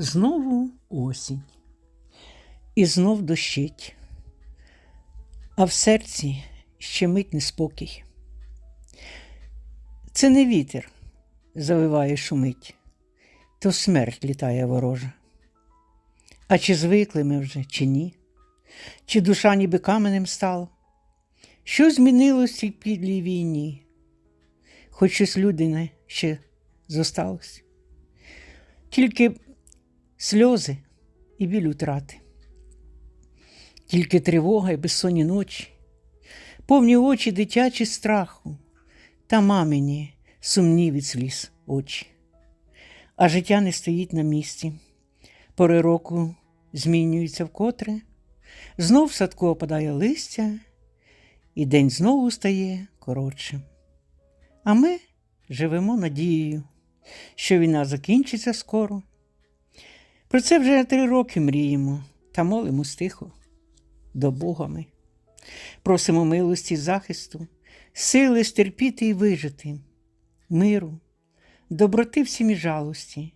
Знову осінь, і знов дощить, а в серці щемить неспокій. Це не вітер завиває шумить, то смерть літає ворожа. А чи звикли ми вже, чи ні? Чи душа ніби каменем стала? Що змінилось в цій підлій війні? Хоч щось людине ще зосталось. Тільки сльози і біль утрати, тільки тривога і безсонні ночі, повні очі дитячі страху та мамині сумні від сліз очі. А життя не стоїть на місці. Пори року змінюються вкотре, знов в садку опадає листя, і день знову стає коротшим. А ми живемо надією, що війна закінчиться скоро. Про це вже три роки мріємо та молимось тихо до Бога ми. Просимо милості, захисту, сили стерпіти і вижити, миру, доброти всім і жалості,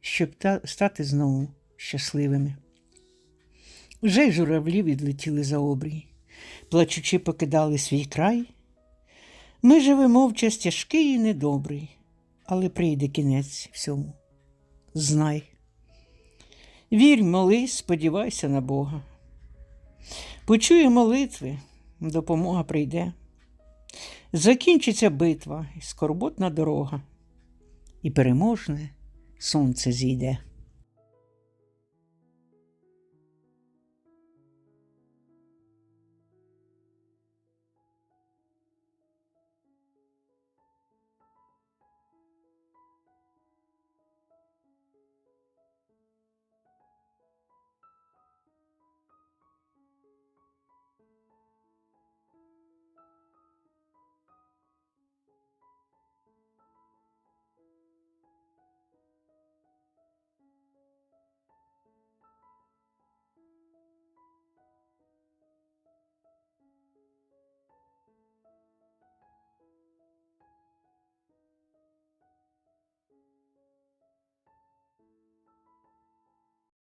щоб та- стати знову щасливими. Вже й журавлі відлетіли за обрій, плачучи покидали свій край. Ми живемо в час тяжкий і недобрий, але прийде кінець всьому. Знай. Вірь, молись, сподівайся на Бога. Почує молитви, допомога прийде. Закінчиться битва скорботна дорога, і переможне сонце зійде.